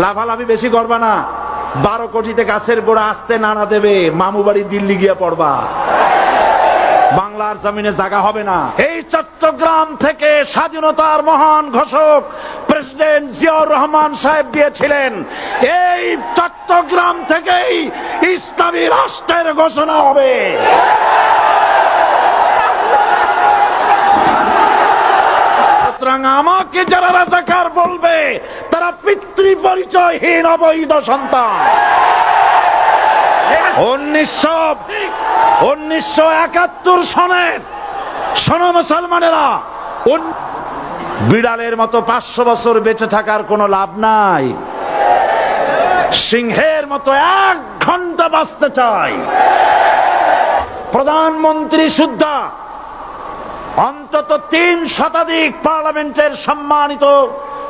লাফালাফি বেশি করবা না। বারো কোটিতে গাছের গোড়া আসতে নানা দেবে, মামু বাড়ি দিল্লি গিয়ে পড়বা। বাংলার জমিনে জায়গা হবে না। এই চট্টগ্রাম থেকে স্বাধীনতার মহান ঘোষক প্রেসিডেন্ট জিয়াউর রহমান সাহেব দিয়েছিলেন এই চট্টগ্রাম থেকেই ইসলামী রাষ্ট্রের ঘোষণা হবে। সুতরাং আমাকে যারা রাজাকার বলবে তারা পিতৃ পরিচয়হীন অবৈধ সন্তান। উনিশশো একাত্তর সনের সন মুসলমানেরা বিড়ালের মতো পাঁচশো বছর বেঁচে থাকার কোনো লাভ নাই। সিংহের মতো এক ঘণ্টা বাঁচতে চাই। প্রধানমন্ত্রী সুদ্ধা, অন্তত তিন শতাধিক পার্লামেন্টের সম্মানিত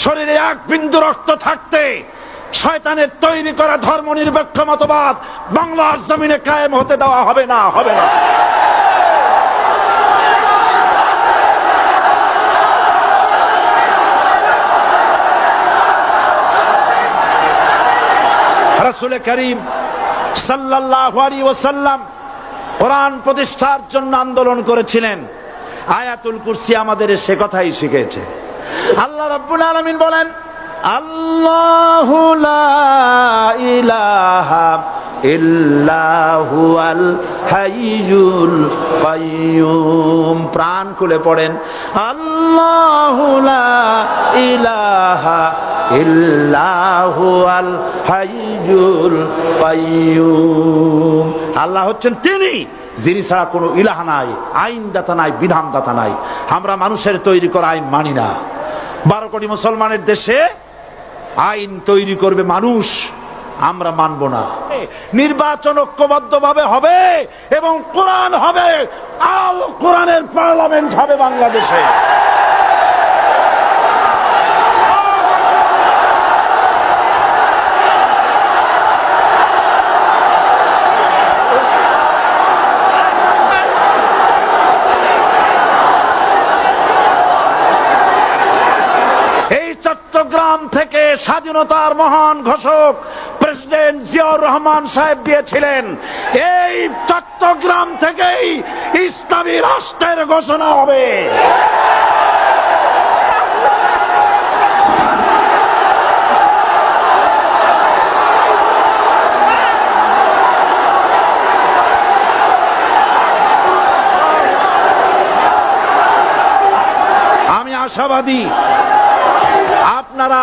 শরীরে এক বিন্দু রক্ত থাকতে শয়তানের তৈরি করা ধর্ম নিরপেক্ষ মতবাদ বাংলার জমিনে কায়েম হতে দেওয়া হবে না হবে না। রাসূল করিম সাল্লাল্লাহু আলাইহি ওয়াসাল্লাম কোরআন প্রতিষ্ঠার জন্য আন্দোলন করেছিলেন। আয়াতুল কুরসি আমাদের সে কথাই শিখেছে। আল্লাহ রাব্বুল আলামিন বলেন, আল্লাহু ইলাহা প্রাণ খুলে পড়েন, আল্লাহু ইলাহা ইল্লাহু আল হাইয়ুল কাইয়ুম। আল্লাহ হচ্ছেন তিনি, যিনি ছাড়া কোনো ইলাহা নাই, আইনদাতা নাই, বিধানদাতা নাই। আমরা মানুষের তৈরি করা আইন মানি না। বারো কোটি মুসলমানের দেশে আইন তৈরি করবে মানুষ, আমরা মানব না। নির্বাচন ঐক্যবদ্ধ ভাবে হবে এবং কোরআন হবে, আল কোরআনের পার্লামেন্ট হবে বাংলাদেশে এই চট্টগ্রাম থেকে স্বাধীনতার মহান ঘোষক প্রেসিডেন্ট জিয়াউর রহমান সাহেব দিয়েছিলেন। এই চট্টগ্রাম থেকেই ইসলামী রাষ্ট্রের ঘোষণা হবে। আশাবাদী আপনারা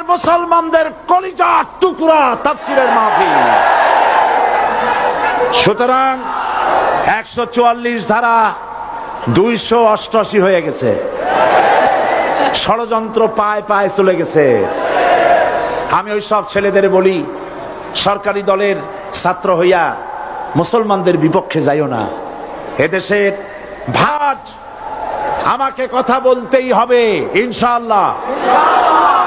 মুসলমানদের কলিজা টুকরা তাফসিরের মাহফিল। সুতরাং একশো চুয়াল্লিশ ধারা দুইশো অষ্টআশি হয়ে গেছে। ষড়যন্ত্র পায় পায় চলে গেছে। আমি ওই সব ছেলেদের বলি, সরকারি দলের ছাত্র হইয়া মুসলমানদের বিপক্ষে যাইও না। এদেশের ভাট আমাকে কথা বলতেই হবে, ইনশাআল্লাহ।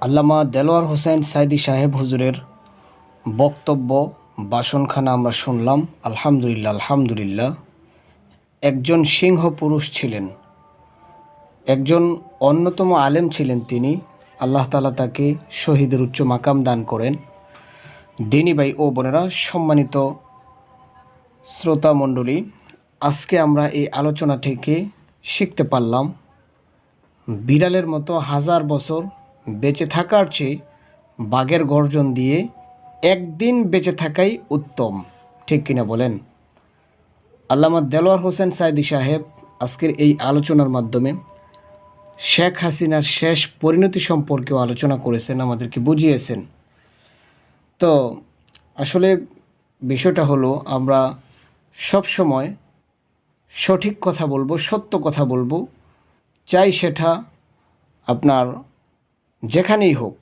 আল্লামা দেলোয়ার হোসেন সাইদি সাহেব হুজুরের বক্তব্য বাসনখানা আমরা শুনলাম, আলহামদুলিল্লাহ আলহামদুলিল্লাহ। একজন সিংহ পুরুষ ছিলেন। একজন অন্যতম আলেম ছিলেন তিনি। আল্লাহ তালা তাকে শহীদের উচ্চ মাকাম দান করেন। দিনী ভাই ও বোনেরা, সম্মানিত শ্রোতা মণ্ডলী আজকে আমরা এই আলোচনা থেকে শিখতে পারলাম, বিড়ালের মতো হাজার বছর বেঁচে থাকার চেয়ে বাঘের গর্জন দিয়ে একদিন বেঁচে থাকাই উত্তম। ঠিক কিনা বলেন? আল্লামা দেলোয়ার হোসেন সাইদি সাহেব আজকের এই আলোচনার মাধ্যমে শেখ হাসিনার শেষ পরিণতি সম্পর্কেও আলোচনা করেছেন, আমাদেরকে বুঝিয়েছেন। তো আসলে বিষয়টা হলো, আমরা সব সময় সঠিক কথা বলব, সত্য কথা বলব, চাই সেটা আপনার যেখানেই হোক,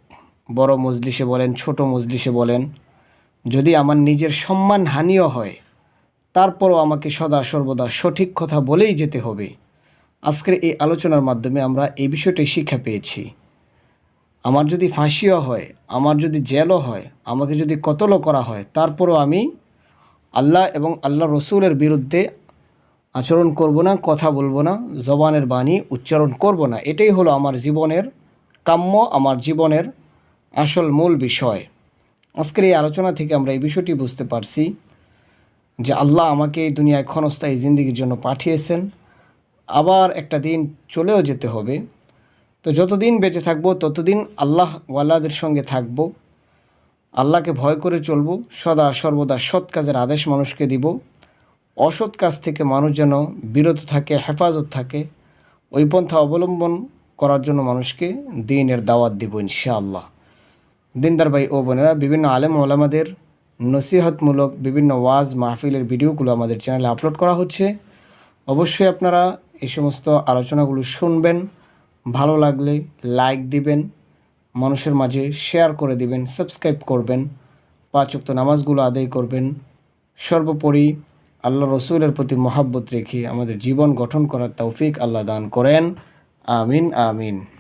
বড় মজলিসে বলেন, ছোট মজলিসে বলেন, যদি আমার নিজের সম্মান হানিও হয়, তারপরও আমাকে সদা সর্বদা সঠিক কথা বলেই যেতে হবে। আজকের এই আলোচনার মাধ্যমে আমরা এই বিষয়টাই শিক্ষা পেয়েছি। আমার যদি ফাঁসিও হয়, আমার যদি জেলও হয়, আমাকে যদি কতলও করা হয়, তারপরও আমি আল্লাহ এবং আল্লাহ রসুলের বিরুদ্ধে আচরণ করব না, কথা বলব না, জবানের বাণী উচ্চারণ করব না, এটাই হলো আমার জীবনের কাম্য আমার জীবনের আসল মূল বিষয়। আজকের এই আলোচনা থেকে আমরা এই বিষয়টি বুঝতে পারছি যে আল্লাহ আমাকে এই দুনিয়ায় ক্ষণস্থায়ী জিন্দিগির জন্য পাঠিয়েছেন। আবার একটা দিন চলেও যেতে হবে। তো যতদিন বেঁচে থাকব, ততদিন আল্লাহ ওয়াল্লাদের সঙ্গে থাকব। আল্লাহকে ভয় করে চলবো, সদা সর্বদা সৎ কাজের আদেশ মানুষকে দিব। অসৎ কাজ থেকে মানুষ যেন বিরত থাকে, হেফাজত থাকে। ওই পন্থা অবলম্বন করার জন্য মানুষকে দিনের দাওয়াত দিব ইনশাআল্লাহ। দিনদার ভাই ও বোনেরা, বিভিন্ন আলেম ওলামাদের নসিহতমূলক বিভিন্ন ওয়াজ, মাহফিলের ভিডিওগুলো আমাদের চ্যানেলে আপলোড করা হচ্ছে। অবশ্যই আপনারা এই সমস্ত আলোচনাগুলো শুনবেন, ভালো লাগলে লাইক দিবেন, মানুষের মাঝে শেয়ার করে দিবেন, সাবস্ক্রাইব করবেন, পাঁচ ওয়াক্ত নামাজগুলো আদায় করবেন। সর্বোপরি আল্লাহ রসুলের প্রতি মহাব্বত রেখে আমাদের জীবন গঠন করার তৌফিক আল্লাহ দান করেন। Amin, amin.